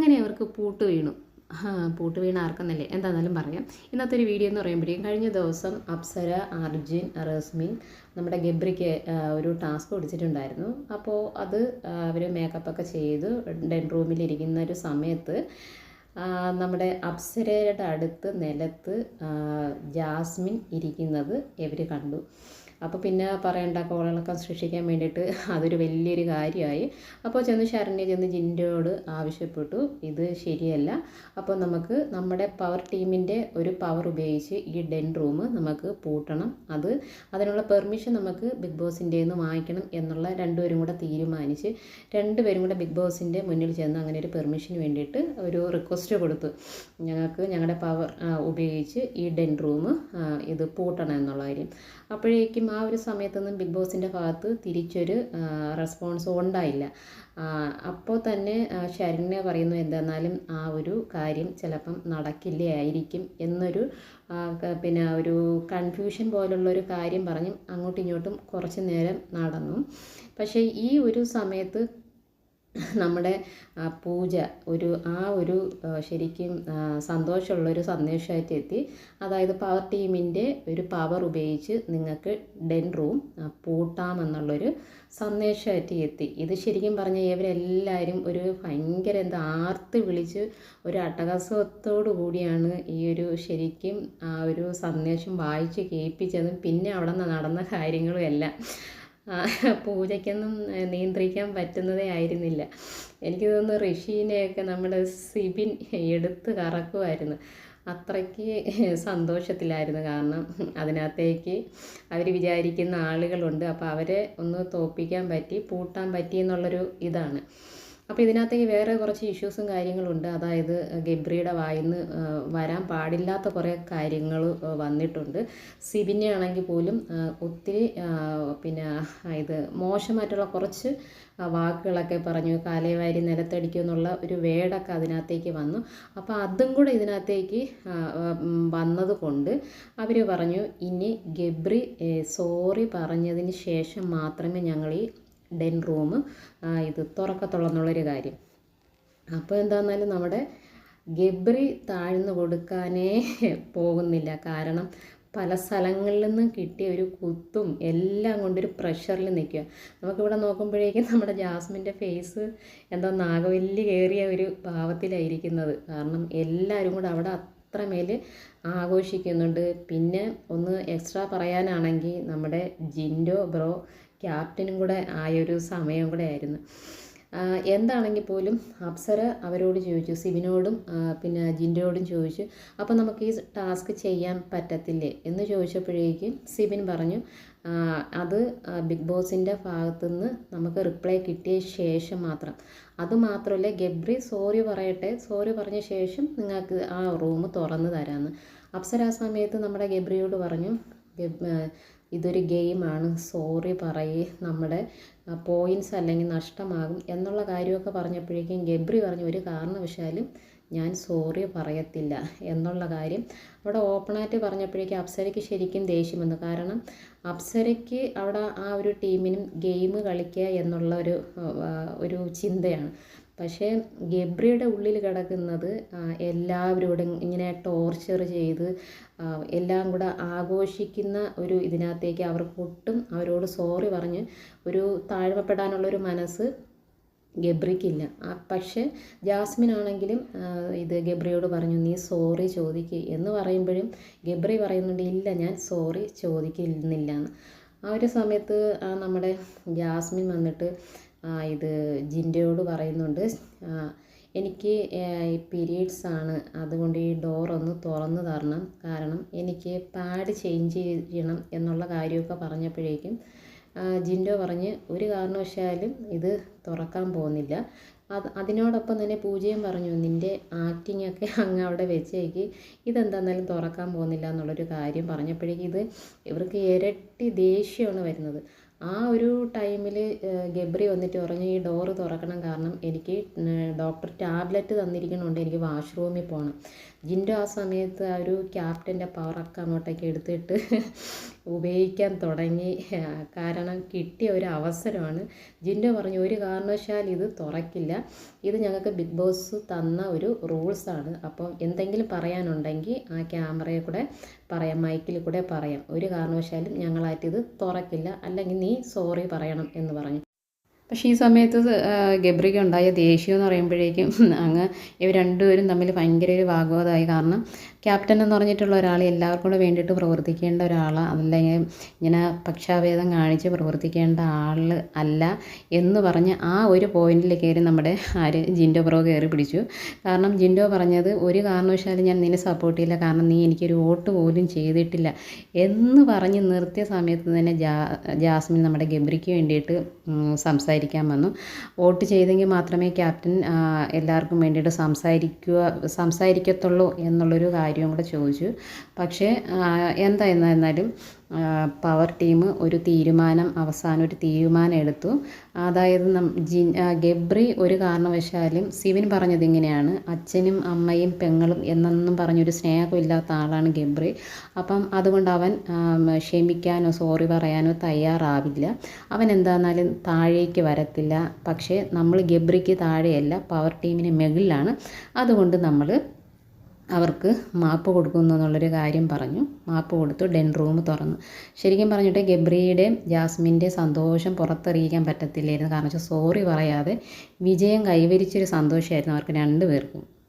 അങ്ങനെ അവർക്ക് പൂട്ട് വീണു? പൂട്ട് വീണ ആർക്കെന്നല്ലേ? എന്താണെന്നാലും പറയാം. ഇന്നത്തെ ഒരു വീഡിയോ എന്ന് പറയുമ്പോഴേക്കും കഴിഞ്ഞ ദിവസം അപ്സര അർജുൻ റസ്മിൻ നമ്മുടെ ഗബ്രിക്ക് ഒരു ടാസ്ക് കൊടുത്തിട്ടുണ്ടായിരുന്നു അപ്പോൾ അത് അവർ മേക്കപ്പൊക്കെ ചെയ്ത് ഡെൻ റൂമിലിരിക്കുന്ന ഒരു സമയത്ത് നമ്മുടെ അപ്സരയുടെ അടുത്ത് നിലത്ത് ജാസ്മിൻ ഇരിക്കുന്നത് ഇവർ കണ്ടു. അപ്പോൾ പിന്നെ പറയണ്ട കോളിളക്കം സൃഷ്ടിക്കാൻ വേണ്ടിയിട്ട് അതൊരു വലിയൊരു കാര്യമായി. അപ്പോൾ ചെന്ന് ശരണ്യ ചെന്ന് ജിൻഡോട് ആവശ്യപ്പെട്ടു ഇത് ശരിയല്ല. അപ്പോൾ നമുക്ക് നമ്മുടെ പവർ ടീമിന്റെ ഒരു പവർ ഉപയോഗിച്ച് ഈ ഡെൻ റൂം നമുക്ക് പൂട്ടണം. അത് അതിനുള്ള പെർമിഷൻ നമുക്ക് ബിഗ് ബോസിന്റെ നിന്ന് വാങ്ങിക്കണം എന്നുള്ള രണ്ടുപേരും കൂടെ തീരുമാനിച്ച് രണ്ടുപേരും കൂടെ ബിഗ് ബോസിന്റെ മുന്നിൽ ചെന്ന് അങ്ങനെ ഒരു പെർമിഷന് വേണ്ടിയിട്ട് ഒരു റിക്വസ്റ്റ് കൊടുത്തു. ഞങ്ങൾക്ക് ഞങ്ങളുടെ പവർ ഉപയോഗിച്ച് ഈ ഡെൻ റൂം ഇത് പൂട്ടണം എന്നുള്ള കാര്യം. അപ്പോഴേക്കും ആ ഒരു സമയത്തൊന്നും ബിഗ് ബോസിന്റെ ഭാഗത്ത് തിരിച്ചൊരു റെസ്പോൺസ് ഉണ്ടായില്ല. അപ്പോൾ തന്നെ ശരണ്യ പറയുന്നു എന്തെന്നാലും ആ ഒരു കാര്യം ചിലപ്പം നടക്കില്ലായിരിക്കും എന്നൊരു പിന്നെ ഒരു കൺഫ്യൂഷൻ പോലുള്ളൊരു കാര്യം പറഞ്ഞ് അങ്ങോട്ടും ഇങ്ങോട്ടും കുറച്ച് നേരം നടന്നു. പക്ഷേ ഈ ഒരു സമയത്ത് നമ്മുടെ പൂജ ഒരു ആ ഒരു ശരിക്കും സന്തോഷമുള്ള ഒരു സന്ദേശമായിട്ട് എത്തി അതായത് പവർ ടീമിന്റെ ഒരു പവർ ഉപയോഗിച്ച് നിങ്ങൾക്ക് ഡെൻ റൂം പൂട്ടാമെന്നുള്ളൊരു സന്ദേശമായിട്ട് എത്തി. ഇത് ശരിക്കും പറഞ്ഞാൽ ഇവരെല്ലാവരും ഒരു ഭയങ്കര എന്താ ആർത്ത് വിളിച്ച് ഒരു അട്ടഹാസത്തോടു കൂടിയാണ് ഈ ഒരു ശരിക്കും ആ ഒരു സന്ദേശം വായിച്ച് കേൾപ്പിച്ചതും പിന്നെ അവിടെ നിന്ന് നടന്ന കാര്യങ്ങളും എല്ലാം. പൂജയ്ക്കൊന്നും നിയന്ത്രിക്കാൻ പറ്റുന്നതേ ആയിരുന്നില്ല. എനിക്ക് തോന്നുന്നു ഋഷീനെയൊക്കെ നമ്മുടെ സിബിൻ എടുത്ത് കറക്കുമായിരുന്നു അത്രയ്ക്ക് സന്തോഷത്തിലായിരുന്നു. കാരണം അതിനകത്തേക്ക് അവർ വിചാരിക്കുന്ന ആളുകളുണ്ട്. അപ്പോൾ അവരെ ഒന്ന് തോൽപ്പിക്കാൻ പറ്റി പൂട്ടാൻ പറ്റി എന്നുള്ളൊരു ഇതാണ്. അപ്പോൾ ഇതിനകത്തേക്ക് വേറെ കുറച്ച് ഇഷ്യൂസും കാര്യങ്ങളുണ്ട്. അതായത് ഗബ്രിയുടെ വായിന്ന് വരാൻ പാടില്ലാത്ത കുറേ കാര്യങ്ങൾ വന്നിട്ടുണ്ട്. സിബിനെ ആണെങ്കിൽ പോലും ഒത്തിരി പിന്നെ ഇത് മോശമായിട്ടുള്ള കുറച്ച് വാക്കുകളൊക്കെ പറഞ്ഞു. കാലയവാരി നിലത്തടിക്കും എന്നുള്ള ഒരു വേടൊക്കെ അതിനകത്തേക്ക് വന്നു. അപ്പോൾ അതും കൂടെ ഇതിനകത്തേക്ക് വന്നതുകൊണ്ട് അവർ പറഞ്ഞു ഇനി ഗബ്രി സോറി പറഞ്ഞതിന് ശേഷം മാത്രമേ ഞങ്ങൾ ഈ ഡെൻ റൂം ഇത് തുറക്കത്തുള്ളെന്നുള്ളൊരു കാര്യം. അപ്പോൾ എന്താണെന്നാലും നമ്മുടെ ഗബ്രി താഴ്ന്നു കൊടുക്കാനേ പോകുന്നില്ല. കാരണം പല സ്ഥലങ്ങളിൽ നിന്നും കിട്ടിയ ഒരു കുത്തും എല്ലാം കൊണ്ടൊരു പ്രഷറിൽ നിൽക്കുക. നമുക്കിവിടെ നോക്കുമ്പോഴേക്കും നമ്മുടെ ജാസ്മിന്റെ ഫേസ് എന്തോ നാഗവല്ലി കയറിയ ഒരു ഭാവത്തിലായിരിക്കുന്നത്. കാരണം എല്ലാവരും കൂടെ അവിടെ അത്രമേൽ ആഘോഷിക്കുന്നുണ്ട്. പിന്നെ ഒന്ന് എക്സ്ട്രാ പറയാനാണെങ്കിൽ നമ്മുടെ ജിൻഡോ ബ്രോ ക്യാപ്റ്റനും കൂടെ ആയൊരു സമയം കൂടെ ആയിരുന്നു. എന്താണെങ്കിൽ പോലും അപ്സര അവരോട് ചോദിച്ചു സിബിനോടും പിന്നെ ജിൻഡോടും ചോദിച്ചു അപ്പോൾ നമുക്ക് ഈ ടാസ്ക് ചെയ്യാൻ പറ്റത്തില്ലേ? എന്ന് ചോദിച്ചപ്പോഴേക്കും സിബിൻ പറഞ്ഞു അത് ബിഗ് ബോസിന്റെ ഭാഗത്തുനിന്ന് നമുക്ക് റിപ്ലൈ കിട്ടിയ ശേഷം മാത്രം. അതുമാത്രമല്ല ഗബ്രി സോറി പറയട്ടെ സോറി പറഞ്ഞ ശേഷം നിങ്ങൾക്ക് ആ റൂം തുറന്നു തരാമെന്ന്. അപ്സര ആ സമയത്ത് നമ്മുടെ ഗബ്രിയോട് പറഞ്ഞു ഇതൊരു ഗെയിമാണ്. സോറി പറയേ. നമ്മുടെ പോയിന്റ്സ് അല്ലെങ്കിൽ നഷ്ടമാകും എന്നുള്ള കാര്യമൊക്കെ പറഞ്ഞപ്പോഴേക്കും ഗബ്രി പറഞ്ഞു ഒരു കാരണവശാലും ഞാൻ സോറി പറയത്തില്ല എന്നുള്ള കാര്യം. അവിടെ ഓപ്പണായിട്ട് പറഞ്ഞപ്പോഴേക്കും അപ്സരയ്ക്ക് ശരിക്കും ദേഷ്യം വന്നു. കാരണം അപ്സരയ്ക്ക് അവിടെ ആ ഒരു ടീമിനും ഗെയിം കളിക്കുക എന്നുള്ള ഒരു ഒരു ചിന്തയാണ്. പക്ഷേ ഗബ്രിയുടെ ഉള്ളിൽ കിടക്കുന്നത് എല്ലാവരോടും ഇങ്ങനെ ടോർച്ചർ ചെയ്ത് എല്ലാം കൂടെ ആഘോഷിക്കുന്ന ഒരു ഇതിനകത്തേക്ക് അവർക്ക് ഒട്ടും അവരോട് സോറി പറഞ്ഞ് ഒരു താഴ്മപ്പെടാനുള്ളൊരു മനസ്സ് ഗബ്രിക്കില്ല. പക്ഷേ ജാസ്മിൻ ആണെങ്കിലും ഇത് ഗബ്രിയോട് പറഞ്ഞു നീ സോറി ചോദിക്ക്. എന്ന് പറയുമ്പോഴും ഗബ്രി പറയുന്നുണ്ട് ഇല്ല ഞാൻ സോറി ചോദിക്കുന്നില്ല. എന്ന് ആ ഒരു സമയത്ത് നമ്മുടെ ജാസ്മിൻ വന്നിട്ട് ഇത് ജിന്റെയോട് പറയുന്നുണ്ട്. എനിക്ക് പീരീഡ്സ് ആണ്. അതുകൊണ്ട് ഈ ഡോർ ഒന്ന് തുറന്നു തരണം. കാരണം എനിക്ക് പാഡ് ചേഞ്ച് ചെയ്യണം എന്നുള്ള കാര്യമൊക്കെ പറഞ്ഞപ്പോഴേക്കും ജിൻഡോ പറഞ്ഞ് ഒരു കാരണവശാലും ഇത് തുറക്കാൻ പോകുന്നില്ല. അത് അതിനോടൊപ്പം തന്നെ പൂജയും പറഞ്ഞു നിന്റെ ആക്ടിങ് ഒക്കെ അങ്ങ് അവിടെ വെച്ചേക്ക്. ഇതെന്താന്നാലും തുറക്കാൻ പോകുന്നില്ല എന്നുള്ളൊരു കാര്യം പറഞ്ഞപ്പോഴേക്കും ഇത് ഇവർക്ക് ഇരട്ടി ദേഷ്യമാണ് വരുന്നത്. ആ ഒരു ടൈമിൽ ഗബ്രി വന്നിട്ട് പറഞ്ഞു ഈ ഡോറ് തുറക്കണം കാരണം എനിക്ക് ഡോക്ടർ ടാബ്ലറ്റ് തന്നിരിക്കണോണ്ട് എനിക്ക് വാഷ്റൂമിൽ പോകണം ജിൻഡോ ആ സമയത്ത് ആ ഒരു ക്യാപ്റ്റന്റെ പവറൊക്കെ അങ്ങോട്ടേക്ക് എടുത്തിട്ട് ഉപയോഗിക്കാൻ തുടങ്ങി. കാരണം കിട്ടിയ ഒരു അവസരമാണ്. ജിൻഡോ പറഞ്ഞു ഒരു കാരണവശാൽ ഇത് തുറക്കില്ല. ഇത് ഞങ്ങൾക്ക് ബിഗ് ബോസ് തന്ന ഒരു റൂൾസാണ് അപ്പം എന്തെങ്കിലും പറയാനുണ്ടെങ്കിൽ ആ ക്യാമറയിൽ കൂടെ പറയാം മൈക്കിൽ കൂടെ പറയാം. ഒരു കാരണവശാലും ഞങ്ങളായിട്ട് ഇത് തുറക്കില്ല. അല്ലെങ്കിൽ നീ സോറി പറയണം എന്ന് പറഞ്ഞു. പക്ഷേ ഈ സമയത്ത് ഗബ്രിക്ക് ഉണ്ടായ ദേഷ്യം എന്ന് പറയുമ്പോഴേക്കും അങ്ങ് ഇവർ രണ്ടുപേരും തമ്മിൽ ഭയങ്കര ഒരു വാഗ്വാദമായി. കാരണം ക്യാപ്റ്റൻ എന്ന് പറഞ്ഞിട്ടുള്ള ഒരാൾ എല്ലാവർക്കും കൂടെ വേണ്ടിയിട്ട് പ്രവർത്തിക്കേണ്ട ഒരാളാണ് അല്ലെങ്കിൽ ഇങ്ങനെ പക്ഷാഭേദം കാണിച്ച് പ്രവർത്തിക്കേണ്ട ആൾ അല്ല എന്ന് പറഞ്ഞ് ആ ഒരു പോയിന്റിൽ കയറി നമ്മുടെ ആര്? ജിൻഡോ ബ്രോ കയറി പിടിച്ചു. കാരണം ജിൻഡോ പറഞ്ഞത് ഒരു കാരണവശാലും ഞാൻ നിന്നെ സപ്പോർട്ട് ചെയ്യില്ല. കാരണം നീ എനിക്കൊരു വോട്ട് പോലും ചെയ്തിട്ടില്ല എന്ന് പറഞ്ഞ് നിർത്തിയ സമയത്ത് തന്നെ ജാസ്മിൻ നമ്മുടെ ഗബ്രിക്ക് വേണ്ടിയിട്ട് സംസാരിക്കാൻ വന്നു. വോട്ട് ചെയ്തെങ്കിൽ മാത്രമേ ക്യാപ്റ്റൻ എല്ലാവർക്കും വേണ്ടിയിട്ട് സംസാരിക്കുക സംസാരിക്കത്തുള്ളൂ എന്നുള്ളൊരു കാര്യം കൂടെ ചോദിച്ചു. പക്ഷേ എന്തായിരുന്നാലും പവർ ടീം ഒരു തീരുമാനം അവസാനം ഒരു തീരുമാനം എടുത്തു. അതായത് ജി ഗബ്രി ഒരു കാരണവശാലും സിവിൻ പറഞ്ഞത് ഇങ്ങനെയാണ് അച്ഛനും അമ്മയും പെങ്ങളും എന്നൊന്നും പറഞ്ഞൊരു സ്നേഹമില്ലാത്ത ആളാണ് ഗബ്രി. അപ്പം അതുകൊണ്ട് അവൻ ക്ഷമിക്കാനോ സോറി പറയാനോ തയ്യാറാവില്ല. അവൻ എന്താണെന്നാലും താഴേക്ക് വരത്തില്ല. പക്ഷേ നമ്മൾ ഗബ്രിക്ക് താഴെയല്ല പവർ ടീമിന് മുകളിലാണ്. അതുകൊണ്ട് നമ്മൾ അവർക്ക് മാപ്പ് കൊടുക്കുന്നു എന്നുള്ളൊരു കാര്യം പറഞ്ഞു. മാപ്പ് കൊടുത്തു ഡെൻ റൂം തുറന്നു. ശരിക്കും പറഞ്ഞിട്ട് ഗബ്രിയുടെ ജാസ്മിന്റെ സന്തോഷം പുറത്തറിയിക്കാൻ പറ്റത്തില്ലായിരുന്നു. കാരണം വെച്ചാൽ സോറി പറയാതെ വിജയം കൈവരിച്ചൊരു സന്തോഷമായിരുന്നു അവർക്ക് രണ്ടുപേർക്കും.